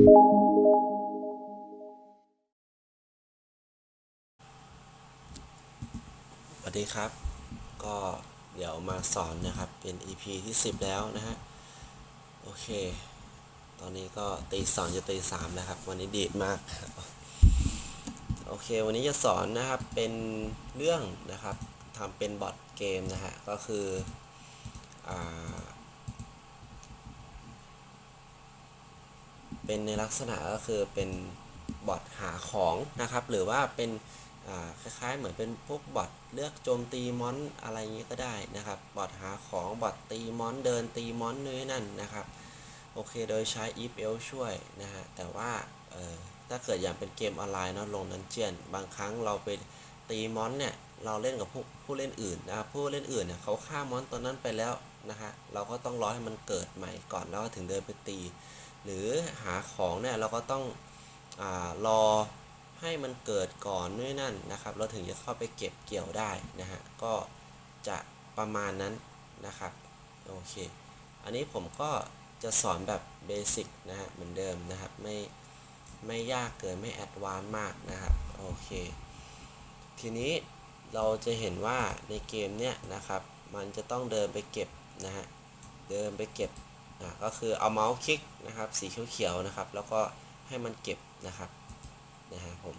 สวัสดีครับ ก็เดี๋ยวมาสอนนะครับ เป็น EP ที่ 10 แล้วนะฮะ โอเค ตอนนี้ก็ตีสองจะตีสามแล้วครับ วันนี้ดีดมาก โอเค วันนี้จะสอนนะครับ เป็นเรื่องนะครับทำเป็นบอทเกมนะฮะ ก็คือ อ่า เป็นในลักษณะก็คือเป็นบอทหาของนะครับ หรือว่าเป็นคล้ายๆ เหมือนเป็นพวกบอทเลือกโจมตีมอนอะไรอย่างนี้ก็ได้นะครับ บอทหาของบอทตีมอนเดินตีมอนนู่นนั่นนะครับ โอเคโดยใช้ if else ช่วยนะฮะ แต่ว่าถ้าเกิดอย่างเป็นเกมออนไลน์เนาะลงนันเจียน บางครั้งเราไปตีมอนเนี่ย เราเล่นกับผู้ผู้เล่นอื่นนะผู้เล่นอื่นเนี่ยเขาฆ่ามอนตัวนั้นไปแล้วนะฮะ เราก็ต้องรอให้มันเกิดใหม่ก่อนแล้วถึงเดินไปตี หรือหาของเนี่ยเราก็ต้องอรอให้มันเกิดก่อนนู่นนั่นนะครับ เราถึงจะเข้าไปเก็บเกี่ยวได้นะฮะก็จะประมาณนั้นนะครับโอเค อันนี้ผมก็จะสอนแบบเบสิกนะฮะเหมือนเดิมนะครับไม่ไม่ยากเกินไม่แอดวานมากนะครับโอเคทีนี้เราจะเห็นว่าในเกมเนี้ยนะครับ มันจะต้องเดินไปเก็บนะฮะเดินไปเก็บ อะก็คือเอาเมาส์คลิกนะครับ สีเขียวๆนะครับ แล้วก็ให้มันเก็บนะครับนะฮะผม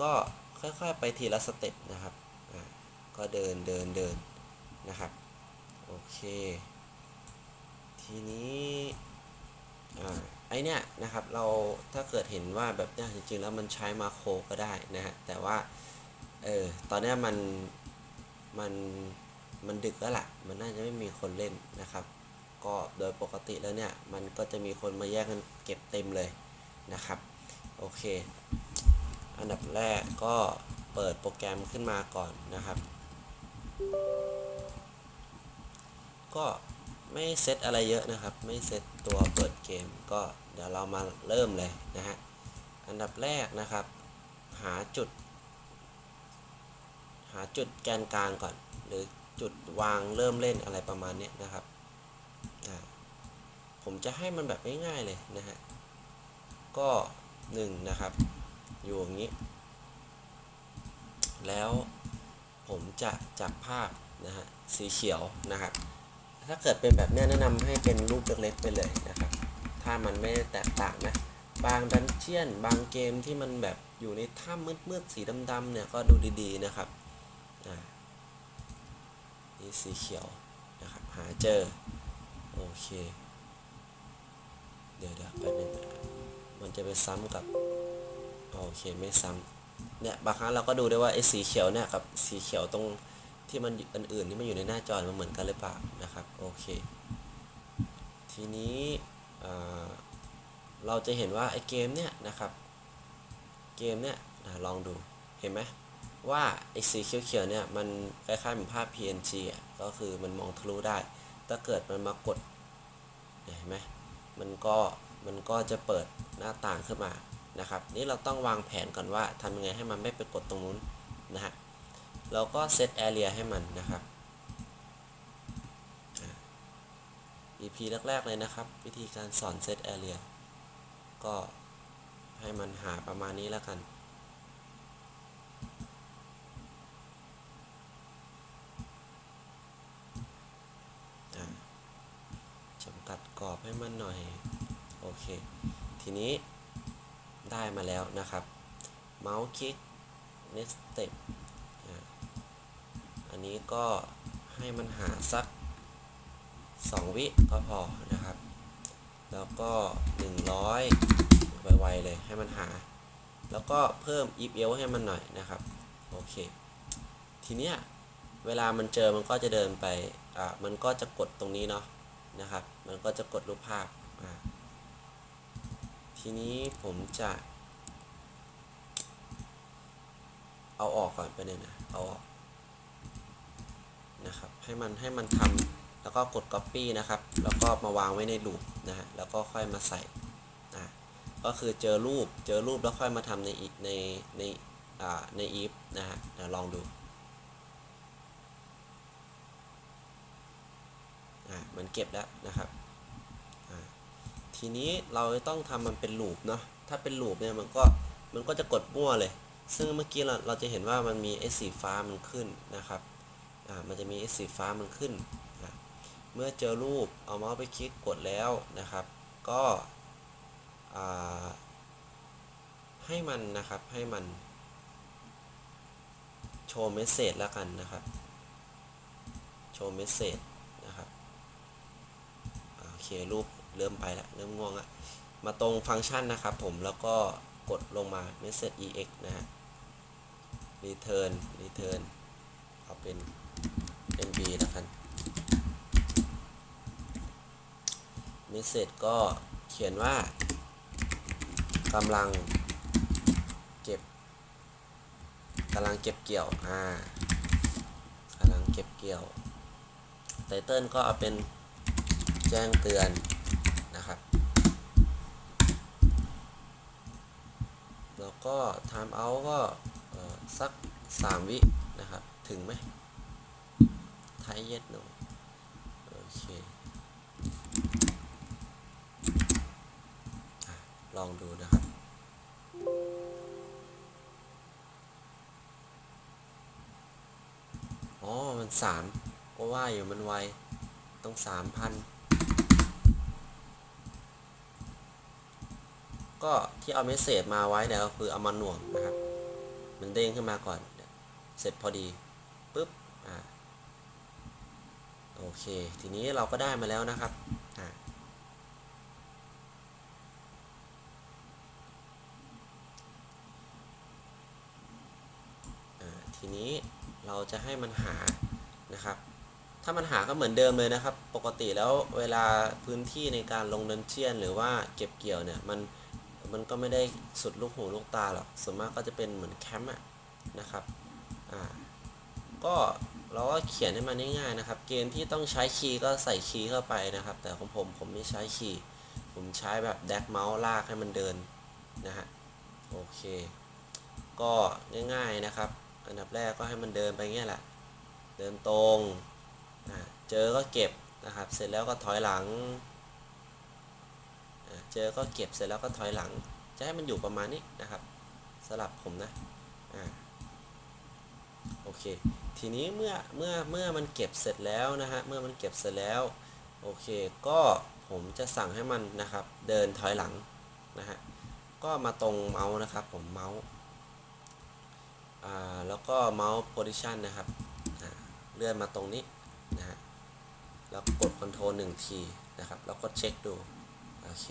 ก็ค่อยๆไปทีละสเต็ปนะครับก็เดินเดินเดินนะครับโอเค ทีนี้อไอเนี้ยนะครับเราถ้าเกิดเห็นว่าแบบเนี้ยจริงๆแล้วมันใช้มาโครก็ได้นะฮะแต่ว่าเออตอนเนี้ยมันมัน มันดึกแล้วล่ะ มันน่าจะไม่มีคนเล่นนะครับ ก็โดยปกติแล้วเนี่ย มันก็จะมีคนมาแย่งกันเก็บเต็มเลยนะครับ โอเค อันดับแรกก็เปิดโปรแกรมขึ้นมาก่อนนะครับ ก็ไม่เซตอะไรเยอะนะครับ ไม่เซตตัวเปิดเกม ก็เดี๋ยวเรามาเริ่มเลยนะฮะ อันดับแรกนะครับ หาจุด หาจุดแกนกลางก่อน หรือ จุดวางเริ่มเล่นอะไรประมาณนี้นะครับ ผมจะให้มันแบบง่ายๆเลยนะฮะ ก็หนึ่งนะครับ อยู่อย่างนี้ แล้วผมจะจับภาพนะฮะสีเขียวนะครับ ถ้าเกิดเป็นแบบนี้แนะนำให้เป็นรูปเล็กๆไปเลยนะครับ ถ้ามันไม่แตกต่างนะ บางดันเจียน บางเกมที่มันแบบอยู่ในถ้ำมืดๆสีดำๆเนี่ยก็ดูดีๆนะครับ อ่า นี่สีเขียวนะครับ หาเจอ โอเค เดี๋ยวเดี๋ยวแป๊บนึงมันจะไปซ้ำกับ โอเคไม่ซ้ำเนี่ยบางครั้งเราก็ดูได้ว่าไอ้สีเขียวเนี่ยกับสีเขียวตรงที่มันอื่นๆที่มันอยู่ในหน้าจอมันเหมือนกันหรือเปล่านะครับ โอเค ทีนี้เราจะเห็นว่าไอ้เกมเนี่ยนะครับ เกมเนี่ยลองดู เห็นไหม ว่าไอ้สีเขียวๆเนี่ยมันคล้ายๆเหมือนภาพ PNG อะก็คือมันมองทะลุได้ ถ้าเกิดมันมากดเห็นไหมมันก็มันก็จะเปิดหน้าต่างขึ้นมานะครับ นี่เราต้องวางแผนก่อนว่าทำยังไงให้มันไม่ไปกดตรงนู้นนะฮะเราก็เซตแอเรียให้มันนะครับอะ EP แรกๆเลยนะครับ วิธีการสอนเซตแอเรียก็ให้มันหาประมาณนี้แล้วกัน อะจำกัดกรอบให้ มันหน่อย โอเค ทีนี้ได้มาแล้วนะครับ เมาส์คลิก next step อันนี้ก็ให้มันหาสัก 2 วิก็พอนะครับ แล้วก็ 100 ไวๆเลยให้มันหา แล้วก็เพิ่ม if else ให้มันหน่อยนะครับ โอเค ทีเนี้ยเวลามันเจอมันก็จะเดินไป อ่ามันก็จะกดตรงนี้เนาะ นะครับ มันก็จะกดรูปภาพอ่าทีนี้ผมจะ เอาออกก่อนไปเลยนะเอาออกนะครับให้มันให้มันทำแล้วก็กด copy นะครับ แล้วก็มาวางไว้ในลูปนะฮะแล้วก็ค่อยมาใส่อ่าก็คือเจอรูปเจอรูปแล้วค่อยมาทำในอีในในอ่าใน if นะฮะเดี๋ยวลองดู อ่ามันเก็บแล้วนะครับ ทีนี้เราต้องทำมันเป็นลูปเนาะ ถ้าเป็นลูปเนี่ยมันก็มันก็จะกดมั่วเลย ซึ่งเมื่อกี้เราเราจะเห็นว่ามันมีไอ้สีฟ้ามันขึ้นนะครับอ่ามันจะมีไอ้สีฟ้ามันขึ้น เมื่อเจอรูปเอาเมาส์ไปคลิกกดแล้วนะครับ ก็ให้มันนะครับให้มันโชว์เมสเซจแล้วกันนะครับ โชว์เมสเซจนะครับอ่าโอ เครูปเริ่มไปแล้วเริ่มง่วงละมาตรงฟังก์ชันนะครับผมแล้วก็กดลงมา message ex นะฮะ return return เอาเป็น mb แล้วกัน message ก็เขียนว่ากำลังเก็บกำลังเก็บเกี่ยว อ่ากำลังเก็บเกี่ยวไตเติลก็เอาเป็น แจ้งเตือนนะครับ แล้วก็ time out ก็สัก 3 วินะครับ ถึงไหมไทยเย็ดโนโอเคลองดูนะครับอ๋อ มันสามก็ว่าอยู่มันไว ต้องสามพัน ก็ที่เอาเมสเซจมาไว้เนี่ยก็คือเอามาหน่วงนะครับ มันเด้งขึ้นมาก่อน เสร็จพอดีปุ๊บอ่าโอเค ทีนี้เราก็ได้มาแล้วนะครับอ่าทีนี้เราจะให้มันหานะครับ ถ้ามันหาก็เหมือนเดิมเลยนะครับ ปกติแล้วเวลาพื้นที่ในการลงดันเจียน หรือว่าเก็บเกี่ยวเนี่ยมัน มันก็ไม่ได้สุดลูกหูลูกตาหรอกส่วนมากก็จะเป็นเหมือนแคมป์อะนะครับอ่าก็เราก็เขียนให้มันง่ายๆนะครับ เกณฑ์ที่ต้องใช้คีย์ก็ใส่คีย์เข้าไปนะครับ แต่ของผมผมไม่ใช้คีย์ผมใช้แบบแดกเมาส์ลากให้มันเดินนะฮะโอเคก็ง่ายๆนะครับ อันดับแรกก็ให้มันเดินไปเงี้ยแหละ เดินตรง เจอก็เก็บนะครับ เสร็จแล้วก็ถอยหลัง เจอก็เก็บเสร็จแล้วก็ถอยหลัง จะให้มันอยู่ประมาณนี้นะครับ สลับผมนะอ่าโอเค ทีนี้เมื่อเมื่อเมื่อมันเก็บเสร็จแล้วนะฮะ เมื่อมันเก็บเสร็จแล้ว โอเค ก็ผมจะสั่งให้มันนะครับ เดินถอยหลังนะฮะ ก็มาตรงเมาส์นะครับ ผมเมาส์ อ่า แล้วก็เมาส์โพซิชันนะครับ เลื่อนมาตรงนี้นะฮะ แล้วกดคอนโทรลหนึ่งทีนะครับ แล้วก็เช็คดู อเค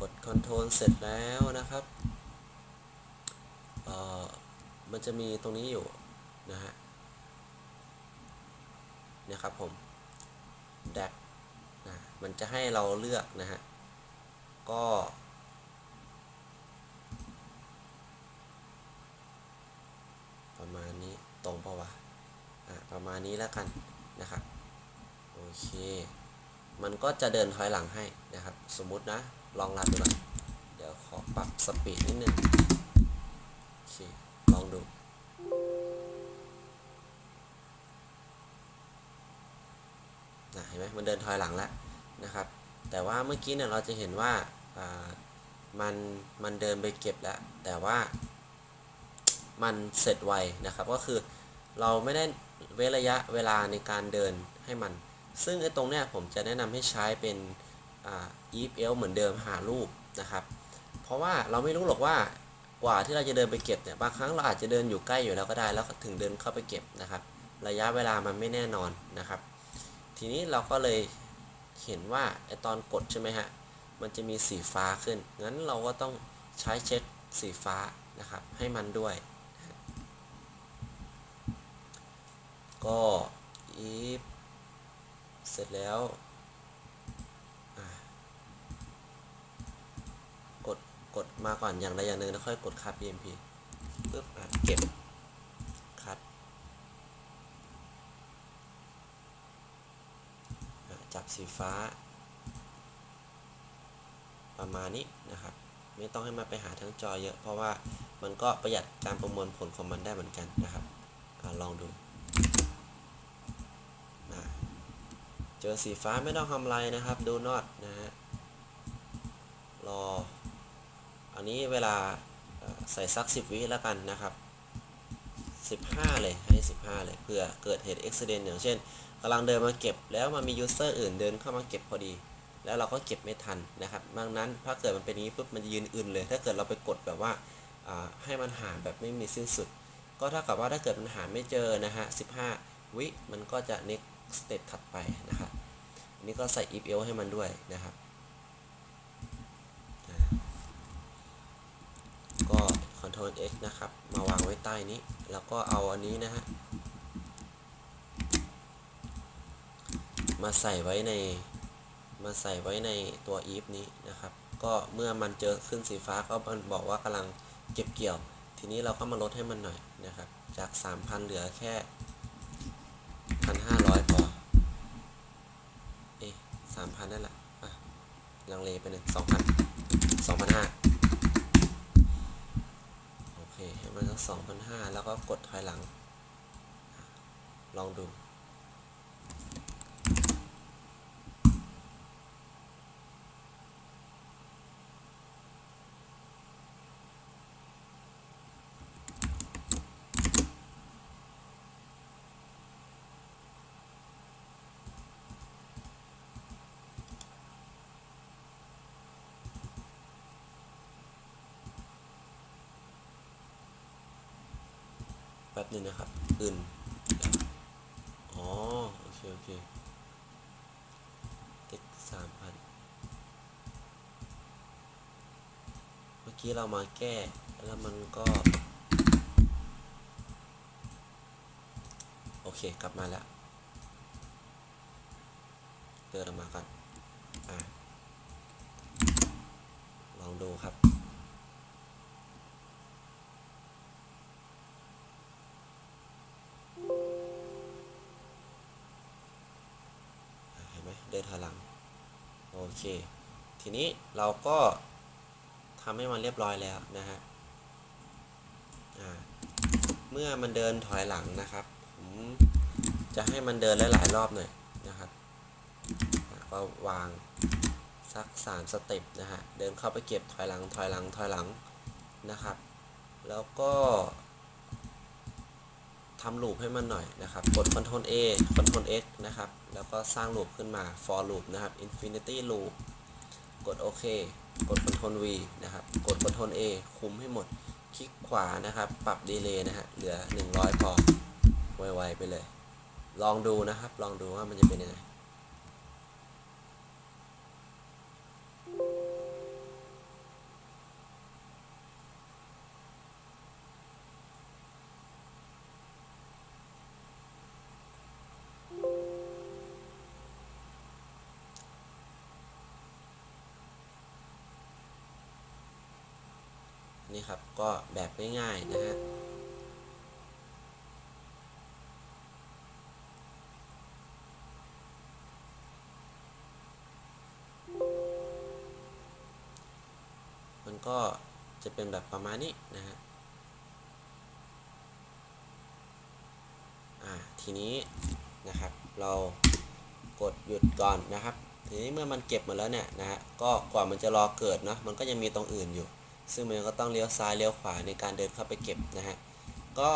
กดคอนโทรลเสร็จแล้วนะครับเอ่อมันจะมีตรงนี้อยู่นะฮะนี่ยครับผมแดกนะมันจะให้เราเลือกนะฮะ ก็ ประมาณนี้ตรงปะวะอะประมาณนี้แล้วกันนะครับ โอเค มันก็จะเดินถอยหลังให้นะครับ สมมุตินะ ลองรันดูก่อนเดี๋ยวขอปรับสปีดนิดนึงโอเคลองดูนะเห็นไหมมันเดินถอยหลังแล้วนะครับ แต่ว่าเมื่อกี้เนี่ยเราจะเห็นว่าอ่ามันมันเดินไปเก็บแล้ว แต่ว่ามันเสร็จไวนะครับ ก็คือเราไม่ได้เว้นระยะเวลาในการเดินให้มัน ซึ่งไอ้ตรงเนี้ยผมจะแนะนำให้ใช้เป็นอ่า if else เหมือนเดิมหารูปนะครับ เพราะว่าเราไม่รู้หรอกว่ากว่าที่เราจะเดินไปเก็บเนี่ยบางครั้งเราอาจจะเดินอยู่ใกล้อยู่แล้วก็ได้ แล้วถึงเดินเข้าไปเก็บนะครับ ระยะเวลามันไม่แน่นอนนะครับ ทีนี้เราก็เลยเห็นว่าไอตอนกดใช่ไหมฮะมันจะมีสีฟ้าขึ้น งั้นเราก็ต้องใช้เช็คสีฟ้านะครับ ให้มันด้วย ก็ if เสร็จแล้วกดกดมาก่อนอย่างใดอย่างหนึ่งแล้วค่อยกดคัด bmp ปึ๊บอะเก็บคัดอะจับสีฟ้า ประมาณนี้นะครับ ไม่ต้องให้มาไปหาทั้งจอเยอะ เพราะว่ามันก็ประหยัดการประมวลผลของมันได้เหมือนกันนะครับอลองดูอะ เจอสีฟ้าไม่ต้องทำอะไรนะครับดูนอตนะฮะรอ อันนี้เวลาใส่สัก 10 วิแล้วกันนะครับ 15 เลยให้ 15 เลยเพื่อเกิดเหตุ accident อย่างเช่นกำลังเดินมาเก็บแล้วมันมี user อื่นเดินเข้ามาเก็บพอดี แล้วเราก็เก็บไม่ทันนะครับดังนั้นถ้าเกิดมันเป็นอย่างนี้ปุ๊บมันจะยืนอื่นเลย ถ้าเกิดเราไปกดแบบว่าอ่าให้มันหาแบบไม่มีสิ้นสุด ก็เท่ากับว่าถ้าเกิดมันหาไม่เจอนะฮะ 15 วิมันก็จะ next step ถัดไปนะครับอันนี้ก็ใส่ if else ให้มันด้วยนะครับ ก็ control x นะครับ มาวางไว้ใต้นี้ แล้วก็เอาอันนี้นะฮะ มาใส่ไว้ใน มาใส่ไว้ในตัว if นี้นะครับ ก็เมื่อมันเจอขึ้นสีฟ้าก็มันบอกว่ากำลังเก็บเกี่ยว ทีนี้เราก็มาลดให้มันหน่อยนะครับ จาก 3,000 เหลือแค่1,500พอ เสามพันได้ละอะลังเลไปหนึ่งสองพันสองพันห้าโอเคให้มันสักสองพันห้าแล้วก็กดถอยหลัง ลองดู แป๊บนึงนะครับอื่นอ๋อโอเคโอเคติ๊กสามพันเมื่อกี้เรามาแก้แล้วมันก็ โอเคกลับมาแล้วเดินออกมากันอะลองดูครับ ดินถอยหลัง โอเค ทีนี้เราก็ทำให้มันเรียบร้อยแล้วนะฮะเมื่อมันเดินถอยหลังนะครับ ผมจะให้มันเดินหลายๆรอบหน่อยนะครับก็วางสักสามสเต็ปนะฮะ เดินเข้าไปเก็บถอยหลังถอยหลังถอยหลังนะครับ แล้วก็ำลูปให้มันหน่อยนะครับ กด Ctrl A Ctrl X นะครับ แล้วก็สร้างลูปขึ้นมา for loop นะครับ infinity loop กดโอเค กด Ctrl V นะครับ กด Ctrl A คุมให้หมด คลิกขวานะครับ ปรับดีเลย์นะฮะ เหลือ 100 พอ ไวๆไปเลย ลองดูนะครับ ลองดูว่ามันจะเป็นยังไง นี่ครับ ก็แบบง่ายๆนะฮะมันก็จะเป็นแบบประมาณนี้นะฮะอ่าทีนี้นะครับ เรากดหยุดก่อนนะครับ ทีนี้เมื่อมันเก็บหมาแล้วเนี่ยนะฮะก็กว่ามันจะรอเกิดเนาะมันก็ยังมีตรงอื่นอยู่ ซึ่งมันก็ต้องเลี้ยวซ้ายเลี้ยวขวาในการเดินเข้าไปเก็บนะฮะ ก็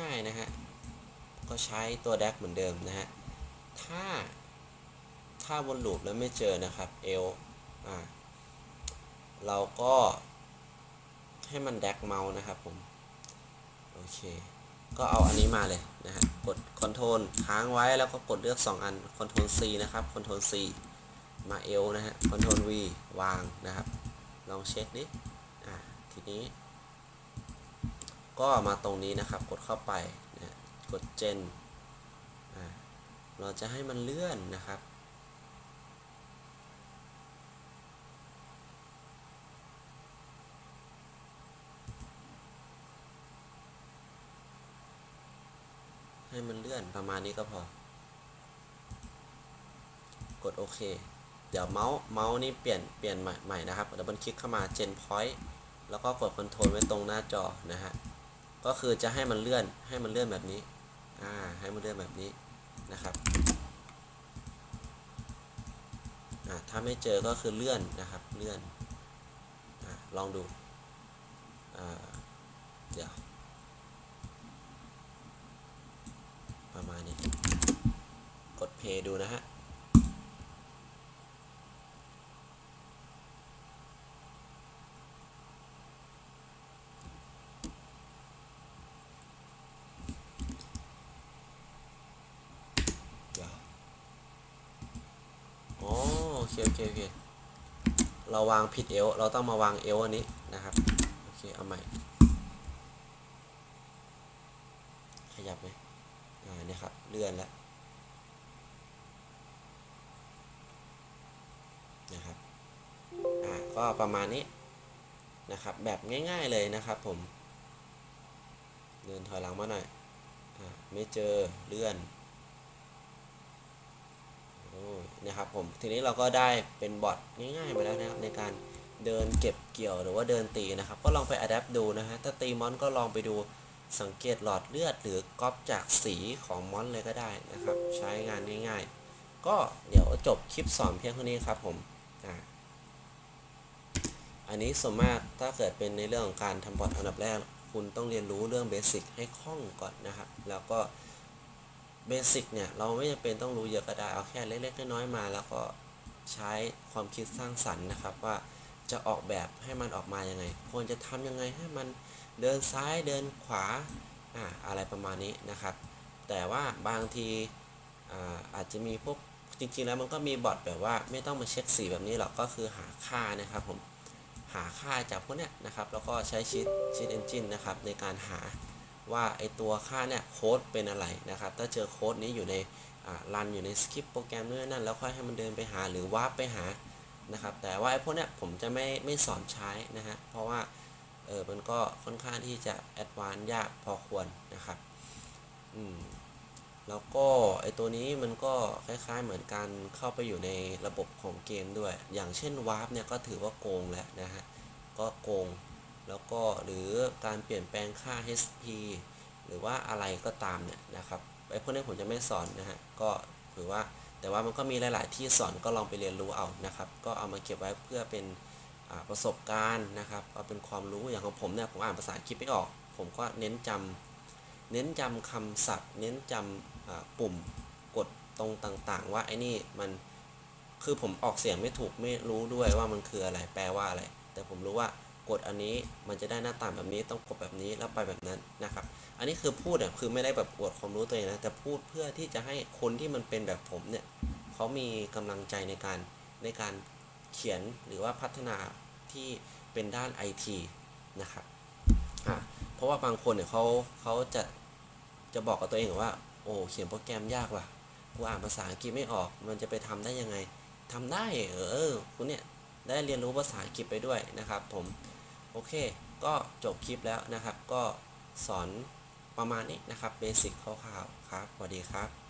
ง่ายๆนะฮะ ก็ใช้ตัวแดกเหมือนเดิมนะฮะ ถ้าถ้าวนลูปแล้วไม่เจอนะครับเอลอ่าเราก็ให้มันแดกเมาส์นะครับผม โอเค ก็เอาอันนี้มาเลยนะฮะ กด Ctrl ค้างไว้แล้วก็กดเลือก 2 อัน Ctrl C นะครับ Ctrl C มาเอลนะฮะ Ctrl V วางนะครับ ลองเช็คดิอ่าทีนี้ ก็มาตรงนี้นะครับ กดเข้าไปนะกด Gen อ่าเราจะให้มันเลื่อนนะครับให้มันเลื่อนประมาณนี้ก็พอ กดโอเค เดี๋ยวเมาส์เมาส์นี่เปลี่ยนเปลี่ยนใหม่ใหม่นะครับดับเบิลคลิกเข้ามา Gen Point แล้วก็กดคอนโทรลไว้ตรงหน้าจอนะฮะก็คือจะให้มันเลื่อนให้มันเลื่อนแบบนี้อ่าให้มันเลื่อนแบบนี้นะครับอ่าถ้าไม่เจอก็คือเลื่อนนะครับเลื่อนอะลองดูอ่าเดี๋ยวประมาณนี้ กดเพย์ดูนะฮะ เดี๋ยวอ๋อโอ เคโอเคโอเคเราวางผิดเอวเราต้องมาวางเอวอันนี้นะครับโอเคเอาใหม่ ขยับไหมอ่าเนี่ยครับเลื่อนแล้วนะครับอ่าก็ประมาณนี้นะครับ แบบง่ายๆเลยนะครับผม เดินถอยหลังมาหน่อยอ่าไม่เจอเลื่อน นะครับผมทีนี้เราก็ได้เป็นบอทง่ายๆมาแล้วนะครับในการเดินเก็บเกี่ยวหรือว่าเดินตีนะครับ ก็ลองไปอัดแอปดูนะฮะถ้าตีมอนก็ลองไปดูสังเกตหลอดเลือด หรือก๊อปจากสีของมอนเลยก็ได้นะครับ ใช้งานง่ายๆ ก็เดี๋ยวจบคลิปสอนเพียงเท่านี้ครับผมอ่าอันนี้ส่วนมากถ้าเกิดเป็นในเรื่องของการทำบอทอันดับแรก คุณต้องเรียนรู้เรื่องเบสิกให้คล่องก่อนนะครับ แล้วก็ เบสิกเนี่ยเราไม่จำเป็นต้องรู้เยอะก็ได้ เอาแค่เล็กๆน้อยๆมา แล้วก็ใช้ความคิดสร้างสรรค์นะครับว่าจะออกแบบให้มันออกมายังไง ควรจะทำยังไงให้มันเดินซ้ายเดินขวาอ่าอะไรประมาณนี้นะครับ แต่ว่าบางทีอ่าอาจจะมีพวกจริงๆแล้วมันก็มีบอทแบบว่าไม่ต้องมาเช็คสีแบบนี้หรอกก็คือหาค่านะครับผมหาค่าจากพวกเนี้ยนะครับ แล้วก็ใช้ชีตชีตเอนจินนะครับในการหา ว่าไอตัวค่าเนี่ยโค้ดเป็นอะไรนะครับ ถ้าเจอโค้ดนี้อยู่ในรันอยู่ในสคริปต์โปรแกรมนู่นนนั่นแล้วค่อยให้มันเดินไปหาหรือวาร์ปไปหานะครับ แต่ว่าไอพวกเนี้ยผมจะไม่ไม่สอนใช้นะฮะ เพราะว่าเออมันก็ค่อนข้างที่จะแอดวานซ์ยากพอควรนะครับ อืม แล้วก็ไอตัวนี้มันก็คล้าย ๆ เหมือนการเข้าไปอยู่ในระบบของเกมด้วย อย่างเช่นวาร์ปเนี่ยก็ถือว่าโกงแล้วนะฮะ ก็โกง แล้วก็หรือการเปลี่ยนแปลงค่า HP หรือว่าอะไรก็ตามเนี่ยนะครับไอ้พวกนี้ผมจะไม่สอนนะฮะก็ถือว่าแต่ว่ามันก็มีหลาย ๆ ที่สอนก็ลองไปเรียนรู้เอานะครับ ก็เอามาเก็บไว้เพื่อเป็นประสบการณ์นะครับเอาเป็นความรู้อย่างของผมเนี่ยผมอ่านภาษาอังกฤษไม่ออก ผมก็เน้นจำเน้นจำคำศัพท์ เน้นจำอ่าปุ่มกดตรงต่าง ๆ ว่าไอ้นี่มันคือผมออกเสียงไม่ถูกไม่รู้ด้วยว่ามันคืออะไรแปลว่าอะไร แต่ผมรู้ว่า กดอันนี้มันจะได้หน้าตาแบบนี้ต้องกดแบบนี้แล้วไปแบบนั้นนะครับ อันนี้คือพูดเนี่ยคือไม่ได้แบบอวดความรู้ตัวเองนะแต่พูดเพื่อที่จะให้คนที่มันเป็นแบบผมเนี่ยเขามีกำลังใจในการในการเขียนหรือว่าพัฒนาที่เป็นด้านไอทีนะครับอะเพราะว่าบางคนเนี่ยเขาเขาจะจะบอกกับตัวเองว่าโอ้เขียนโปรแกรมยากว่ะกูอ่านภาษาอังกฤษไม่ออก มันจะไปทำได้ยังไงทำได้เออคุณเนี่ยได้เรียนรู้ภาษาอังกฤษไปด้วยนะครับผม โอเค ก็จบคลิปแล้วนะครับ ก็สอนประมาณนี้นะครับ เบสิกคร่าวๆครับสวัสดีครับ